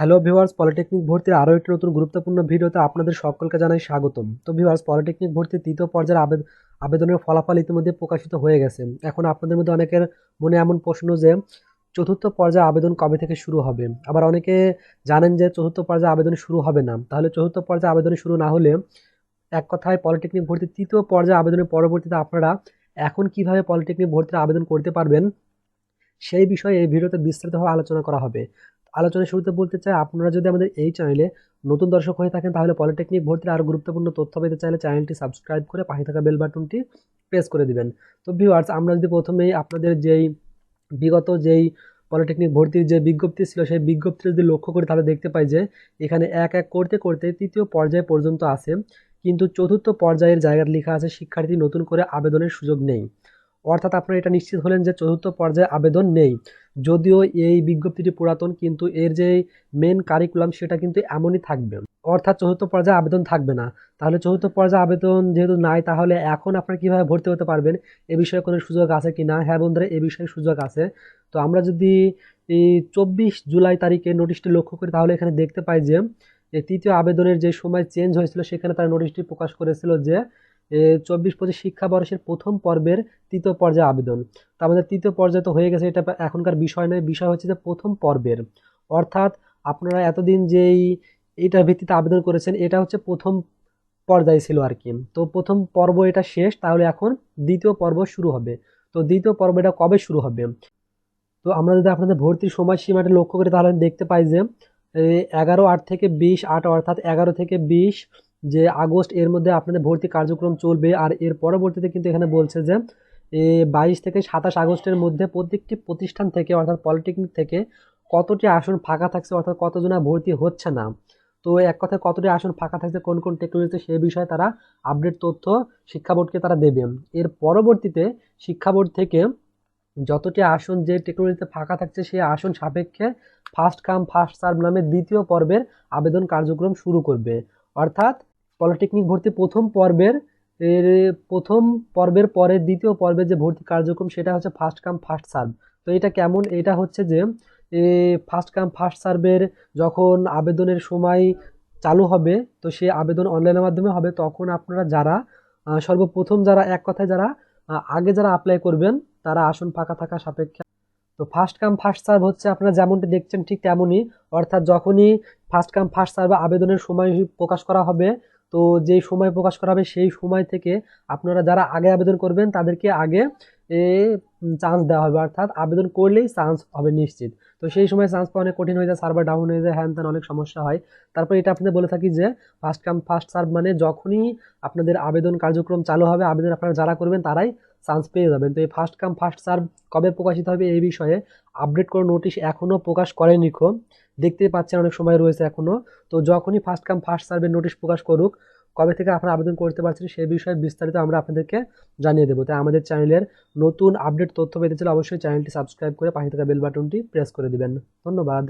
Hello viewers polytechnic ভর্তির আরও একটি নতুন গুরুত্বপূর্ণ ভিডিওতে আপনাদের সকলকে জানাই স্বাগতম। তো ভিউয়ার্স পলিটেকনিক ভর্তির তৃতীয় পর্যায়ের আবেদ- আবেদনের ফলাফল ইতিমধ্যে প্রকাশিত হয়ে গেছে। এখন আপনাদের মধ্যে অনেকের মনে এমন প্রশ্ন যে, চতুর্থ পর্যায়ে আবেদন কবে থেকে শুরু হবে? আবার অনেকে জানেন যে, চতুর্থ পর্যায়ে আবেদন শুরু হবে না। তাহলে চতুর্থ পর্যায়ে আবেদন শুরু না হলে এক কথায় পলিটেকনিক ভর্তির তৃতীয় পর্যায়ে আবেদনের পরবর্তীতে আপনারা এখন কীভাবে পলিটেকনিক ভর্তির আবেদন করতে পারবেন সেই বিষয়ে এই ভিডিওতে বিস্তারিতভাবে আলোচনা করা হবে। আলোচনার শুরুতে বলতে চাই, আপনারা যদি আমাদের এই চ্যানেলে নতুন দর্শক হয়ে থাকেন, তাহলে পলিটেকনিক ভর্তির আরও গুরুত্বপূর্ণ তথ্য পেতে চাইলে চ্যানেলটি সাবস্ক্রাইব করে পাশে থাকা বেল বাটনটি প্রেস করে দিবেন। তো ভিউয়ার্স আমরা যদি প্রথমেই আপনাদের যেই বিগত যেই পলিটেকনিক ভর্তির যে বিজ্ঞপ্তি ছিল, সেই বিজ্ঞপ্তি যদি লক্ষ্য করি তাহলে দেখতে পাই যে, এখানে এক এক করতে করতে তৃতীয় পর্যায় পর্যন্ত আছে। কিন্তু চতুর্থ পর্যায়ের জায়গায় লেখা আছে, শিক্ষার্থী নতুন করে আবেদনের সুযোগ নেই। অর্থাৎ আপনারা এটা নিশ্চিত হলেন যে চতুর্থ পর্যায়ে আবেদন নেই। যদিও এই বিজ্ঞপ্তিটি পুরাতন, কিন্তু এর যে মেন কারিকুলাম সেটা কিন্তু এমনই থাকবে। অর্থাৎ চতুর্থ পর্যায়ে আবেদন থাকবে না। তাহলে চতুর্থ পর্যায়ে আবেদন যেহেতু নাই, তাহলে এখন আপনারা কীভাবে ভর্তি হতে পারবেন? এ বিষয়ে কোনো সুযোগ আছে কি না হ্যাঁ বন্ধুরা, এ বিষয়ে সুযোগ আছে। তো আমরা যদি এই চব্বিশ জুলাই তারিখে নোটিশটি লক্ষ্য করি, তাহলে এখানে দেখতে পাই যে তৃতীয় আবেদনের যে সময় চেঞ্জ হয়েছিল, সেখানে তারা নোটিশটি প্রকাশ করেছিল যে চব্বিশ পঁচিশ শিক্ষাবর্ষের প্রথম পর্বের তৃতীয় পর্যায়ে আবেদন। তো আমাদের তৃতীয় পর্যায়ে তো হয়ে গেছে, এটা এখনকার বিষয় নয়, বিষয় হচ্ছে যে প্রথম পর্বের। অর্থাৎ আপনারা এতদিন যেই এটার ভিত্তিতে আবেদন করেছেন, এটা হচ্ছে প্রথম পর্যায়ে ছিল আর কি। তো প্রথম পর্ব এটা শেষ, তাহলে এখন দ্বিতীয় পর্ব শুরু হবে। তো দ্বিতীয় পর্ব এটা কবে শুরু হবে? তো আমরা যদি আপনাদের ভর্তির সময়সীমাটা লক্ষ্য করি তাহলে দেখতে পাই যে এগারো আট থেকে বিশ আট, অর্থাৎ এগারো থেকে বিশ যে আগস্ট এর মধ্যে আপনাদের ভর্তি কার্যক্রম চলবে আর এর পরবর্তীতে কিন্তু এখানে বলছে যে বাইশ থেকে সাতাশ আগস্টের মধ্যে প্রত্যেকটি প্রতিষ্ঠান থেকে অর্থাৎ পলিটেকনিক থেকে কতটি আসন ফাঁকা থাকছে অর্থাৎ কতজনা ভর্তি হচ্ছে না? তো এক কথায় কতটি আসন ফাঁকা থাকছে, কোন কোন টেকনোলজিতে সে বিষয়ে তারা আপডেট তথ্য শিক্ষা বোর্ডকে তারা দেবে। এর পরবর্তীতে শিক্ষা বোর্ড থেকে যতটি আসন যে টেকনোলজিতে ফাঁকা থাকছে সেই আসন সাপেক্ষে ফার্স্ট কাম ফার্স্ট সার্ভ নামে দ্বিতীয় পর্বের আবেদন কার্যক্রম শুরু করবে। অর্থাৎ পলিটেকনিক ভর্তি প্রথম পর্বের, এর প্রথম পর্বের পরে দ্বিতীয় পর্বের যে ভর্তি কার্যক্রম, সেটা হচ্ছে ফার্স্ট কাম, ফার্স্ট সার্ভ। তো এটা কেমন? এটা হচ্ছে যে ফার্স্ট কাম, ফার্স্ট সার্ভের যখন আবেদনের সময় চালু হবে, তো সে আবেদন অনলাইনের মাধ্যমে হবে, তখন আপনারা যারা সর্বপ্রথম যারা এক কথায় যারা আগে যারা অ্যাপ্লাই করবেন, তারা আসন ফাঁকা থাকা সাপেক্ষে। তো ফার্স্ট কাম, ফার্স্ট সার্ভ হচ্ছে, আপনারা যেমনটি দেখছেন ঠিক তেমনই, অর্থাৎ যখনই ফার্স্ট কাম, ফার্স্ট সার্ভ আবেদনের সময় প্রকাশ করা হবে তো যেই সময় প্রকাশ করা হবে সেই সময় থেকে আপনারা যারা আগে আবেদন করবেন তাদেরকে আগে এ চান্স দেওয়া হবে। অর্থাৎ আবেদন করলেই চান্স হবে নিশ্চিত। তো সেই সময় চান্স পাওয়া অনেক কঠিন হয়ে যায় সার্ভার ডাউন হয়ে যায়, হ্যান ত্যান অনেক সমস্যা হয়। তারপর এটা আপনাদের বলে থাকি যে ফার্স্ট কাম ফার্স্ট সার্ভ মানে যখনই আপনাদের আবেদন কার্যক্রম চালু হবে, আবেদন আপনারা যারা করবেন তারাই চান্স পেয়ে যাবেন। তো এই ফার্স্ট কাম ফার্স্ট সার্ভ কবে প্রকাশিত হবে এই বিষয়ে আপডেট কোনো নোটিশ এখনও প্রকাশ করেনি খো দেখতেই পাচ্ছেন অনেক সময় রয়েছে এখনও তো যখনই ফার্স্ট কাম ফার্স্ট সার্ভের নোটিশ প্রকাশ করুক, কবে থেকে আপনারা আবেদন করতে পারছেন সেই বিষয়ে বিস্তারিত আমরা আপনাদেরকে জানিয়ে দেবো। তাই আমাদের চ্যানেলের নতুন আপডেট তথ্য পেতে চাইলে অবশ্যই চ্যানেলটি সাবস্ক্রাইব করে পাশে থাকা বেল বাটনটি প্রেস করে দিবেন। ধন্যবাদ।